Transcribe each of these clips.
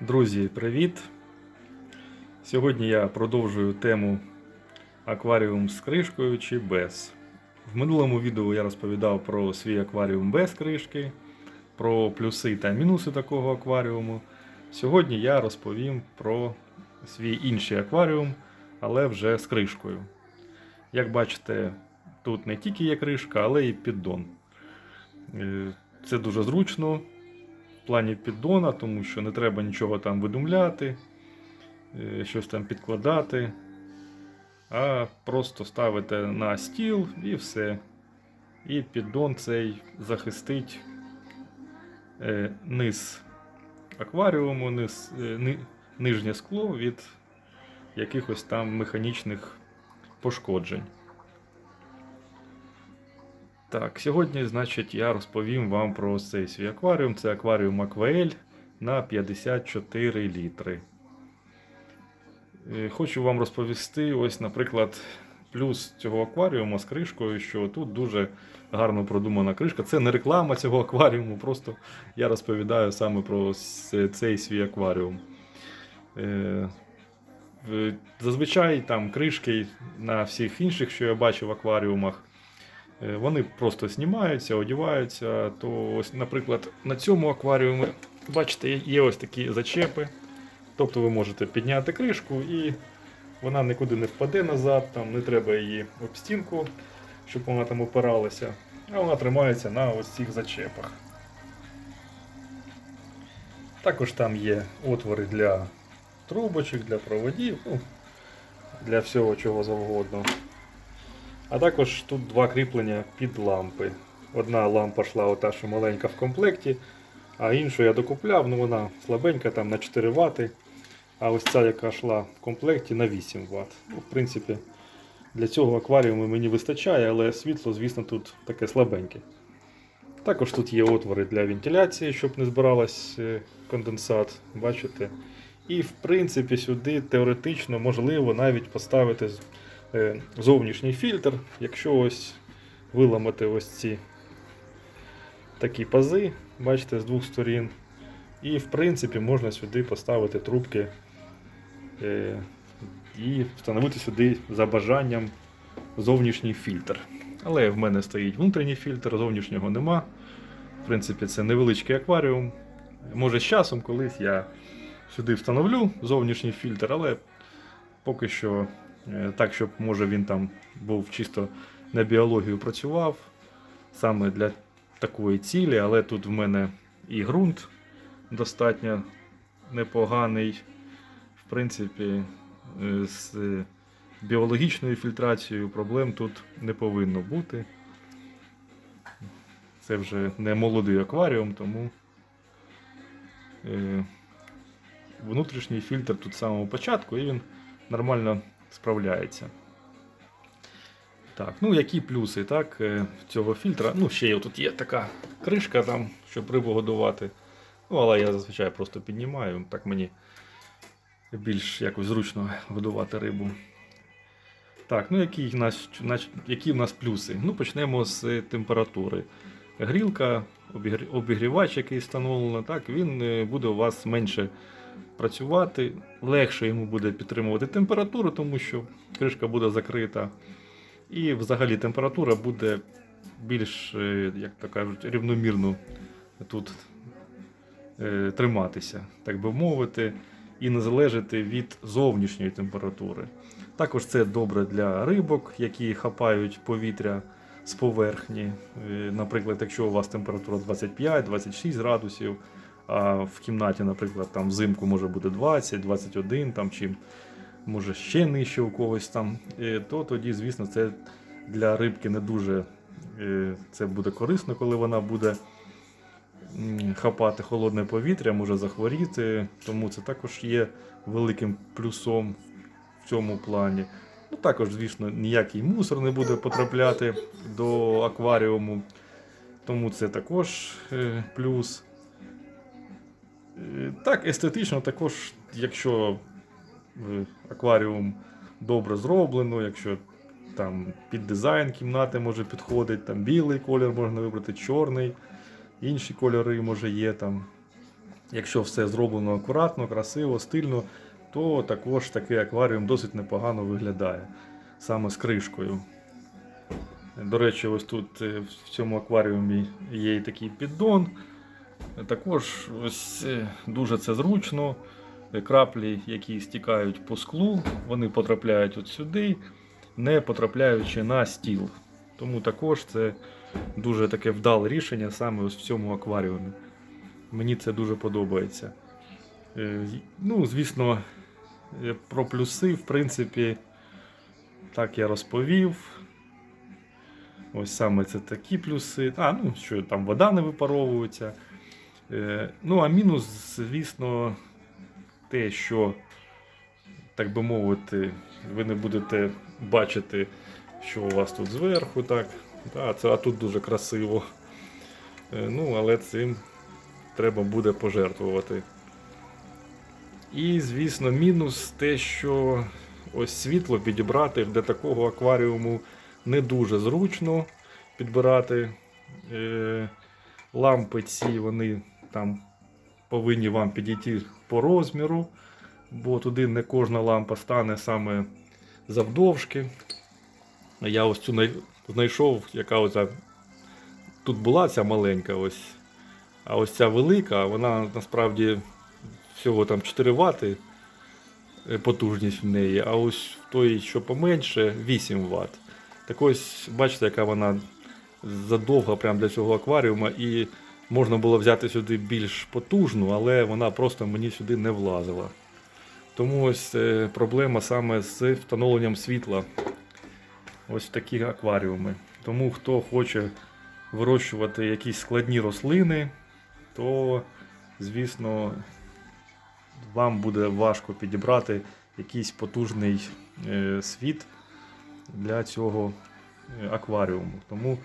Друзі, привіт! Сьогодні я продовжую тему акваріум з кришкою чи без. В минулому відео я розповідав про свій акваріум без кришки, про плюси та мінуси такого акваріуму. Сьогодні я розповім про свій інший акваріум, але вже з кришкою. Як бачите, тут не тільки є кришка, але й піддон. Е, Це дуже зручно плані піддона, тому що не треба нічого там видумляти, е, щось там підкладати, а просто ставите на стіл і все. І піддон цей захистить е, низ акваріуму, низ, е, ни- нижнє скло від якихось там механічних пошкоджень. Так, сьогодні, значить, я розповім вам про цей свій акваріум. Це акваріум Акваель на 54 літри. Е, Хочу вам розповісти, ось, наприклад, плюс цього акваріуму з кришкою, що тут дуже гарно продумана кришка. Це не реклама цього акваріуму, просто я розповідаю саме про цей свій акваріум. Е, Зазвичай там кришки на всіх інших, що я бачив в акваріумах, Вони просто знімаються, одіваються. То ось, наприклад, на цьому акваріумі, бачите, є ось такі зачепи. Тобто ви можете підняти кришку і вона нікуди не впаде назад, там не треба її об стінку, щоб вона там опиралася. А вона тримається на ось цих зачепах. Також там є отвори для трубочок, для проводів, ну, для всього чого завгодно. А також тут два кріплення під лампи. Одна лампа йшла ота, що маленька в комплекті, а іншу я докупляв, ну вона слабенька, там на 4 Вт. А ось ця, яка йшла в комплекті, на 8 Вт. Ну, в принципі, для цього акваріуму мені вистачає, але світло, звісно, тут таке слабеньке. Також тут є отвори для вентиляції, щоб не збиралась е, конденсат. Бачите? І в принципі сюди теоретично можливо навіть поставити зовнішній фільтр, якщо ось виламати ось ці такі пази, бачите, з двох сторін. І в принципі можна сюди поставити трубки е, і встановити сюди за бажанням зовнішній фільтр. Але в мене стоїть внутрішній фільтр, зовнішнього нема. В принципі, це невеличкий акваріум. Може, з часом колись я сюди встановлю зовнішній фільтр, але поки що е, так, щоб може він там був чисто на біологію працював саме для такої цілі, але тут в мене і ґрунт достатньо непоганий. В принципі, е, з біологічною фільтрацією проблем тут не повинно бути. Це вже не молодий акваріум, тому е, внутрішній фільтр тут з самого початку і він нормально справляється. Так, ну які плюси так, е, цього фільтра? Ну, ще тут є така кришка, там, щоб рибу годувати. Ну, але я зазвичай просто піднімаю, так мені більш якось зручно годувати рибу. Так, ну які в нас, які в нас плюси? Ну, почнемо з температури. Грілка, обігрівач, який встановлено, так, він е, буде у вас менше працювати, легше йому буде підтримувати температуру, тому що кришка буде закрита. І взагалі температура буде більш, е, як то кажуть, рівномірно тут е, триматися, так би мовити, і не залежати від зовнішньої температури. Також це добре для рибок, які хапають повітря з поверхні. Е, Наприклад, якщо у вас температура 25-26 градусів, а в кімнаті, наприклад, там взимку може бути 20, 21, там, чи може ще нижче у когось там, то тоді, звісно, це для рибки не дуже е, це буде корисно, коли вона буде хапати холодне повітря, може захворіти, тому це також є великим плюсом в цьому плані. Ну, також, звісно, ніякий мусор не буде потрапляти до акваріуму, тому це також е, плюс. Е, Так, естетично, також, якщо е, акваріум добре зроблено, якщо там під дизайн кімнати може підходить, там білий колір можна вибрати, чорний, інші кольори може є там. Якщо все зроблено акуратно, красиво, стильно, то також такий акваріум досить непогано виглядає. Саме з кришкою. До речі, ось тут е, в цьому акваріумі є і такий піддон. Також ось е, дуже це зручно. Е, Краплі, які стікають по склу, вони потрапляють от сюди, не потрапляючи на стіл. Тому також це дуже таке вдале рішення саме ось в цьому акваріумі. Мені це дуже подобається. Е, Ну, звісно, про плюси, в принципі, так я розповів. Ось саме це такі плюси. А, ну, що там вода не випаровується. Е, Ну, а мінус, звісно, те, що, так би мовити, ви не будете бачити, що у вас тут зверху, так. Та, це, а тут дуже красиво. Е, Ну, але цим треба буде пожертвувати. І, звісно, мінус те, що ось світло підібрати для такого акваріуму не дуже зручно підбирати. Е, лампи ці вони там повинні вам підійти по розміру, бо туди не кожна лампа стане саме завдовжки. Я ось цю знайшов, яка оця тут була ця маленька ось. А ось ця велика, вона насправді всього там 4 Вт потужність в неї, а ось в той, що поменше, 8 Вт. Так ось, бачите, яка вона задовга прямо для цього акваріума, і можна було взяти сюди більш потужну, але вона просто мені сюди не влазила. Тому ось е, проблема саме з встановленням світла. Ось в такі акваріуми. Тому хто хоче вирощувати якісь складні рослини, то, звісно, вам буде важко підібрати якийсь потужний е, світ для цього е, акваріуму. Тому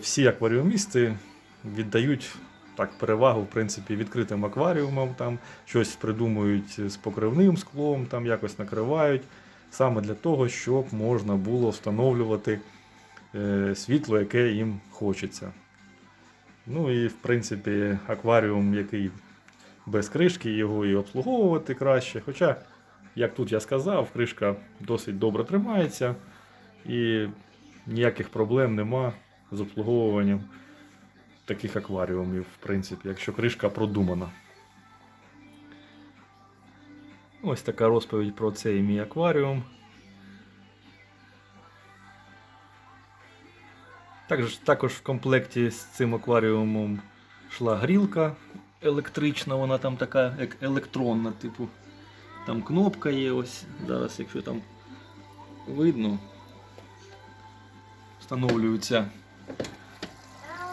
всі акваріумісти віддають так перевагу в принципі, відкритим акваріумам, там щось придумують з покривним склом, там якось накривають. Саме для того, щоб можна було встановлювати е, світло, яке їм хочеться. Ну і в принципі акваріум, який без кришки, його і обслуговувати краще. Хоча, як тут я сказав, кришка досить добре тримається і ніяких проблем нема з обслуговуванням таких акваріумів, в принципі, якщо кришка продумана. Ось така розповідь про цей мій акваріум. Також, також в комплекті з цим акваріумом йшла грілка електрична, вона там така як електронна, типу. Там кнопка є ось. Зараз, якщо там видно, встановлюється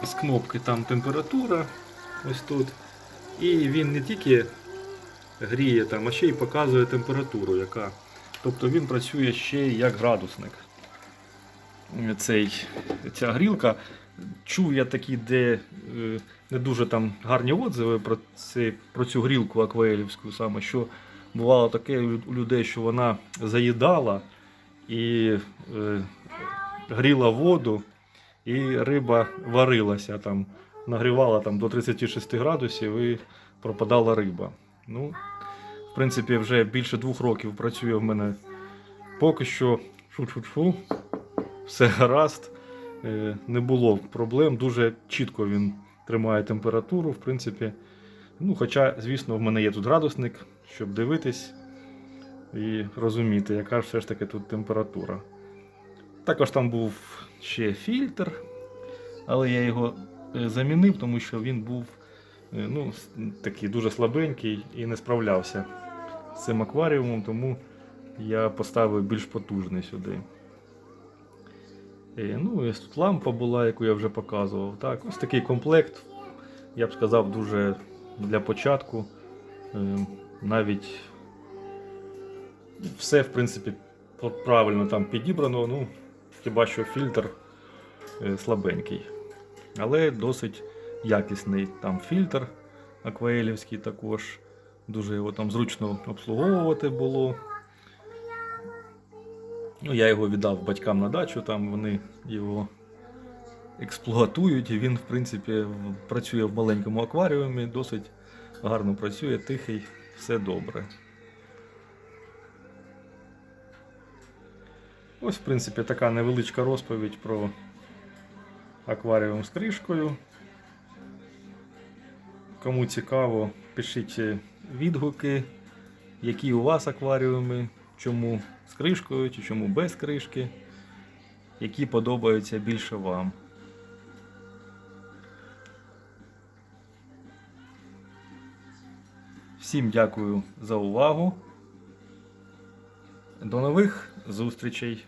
з кнопки там температура ось тут. І він не тільки гріє там, а ще й показує температуру, яка. Тобто він працює ще й як градусник. Цей, ця грілка. Чув я такі, де е, не дуже там гарні отзиви про, це, про цю грілку акваелівську саме, що бувало таке у людей, що вона заїдала і е, гріла воду, і риба варилася там, нагрівала там до 36 градусів і пропадала риба. Ну, в принципі, вже більше двох років працює в мене поки що фу-фу-фу, все гаразд. Е, Не було проблем, дуже чітко він тримає температуру, в принципі. Ну, хоча, звісно, в мене є тут градусник, щоб дивитись і розуміти, яка все ж таки тут температура. Також там був ще фільтр, але я його е, замінив, тому що він був е, ну, такий дуже слабенький і не справлявся з цим акваріумом, тому я поставив більш потужний сюди. Е, Ну, і тут лампа була, яку я вже показував. Так, ось такий комплект, я б сказав, дуже для початку. Навіть все, в принципі, правильно там підібрано. Ну, хіба що фільтр е, слабенький. Але досить якісний там фільтр акваелівський також. Дуже його там зручно обслуговувати було. Ну, я його віддав батькам на дачу, там вони його експлуатують. Він, в принципі, працює в маленькому акваріумі, досить гарно працює, тихий, все добре. Ось, в принципі, така невеличка розповідь про акваріум з кришкою. Кому цікаво, пишіть відгуки, які у вас акваріуми, чому з кришкою чи чому без кришки, які подобаються більше вам. Всім дякую за увагу. До нових зустрічей!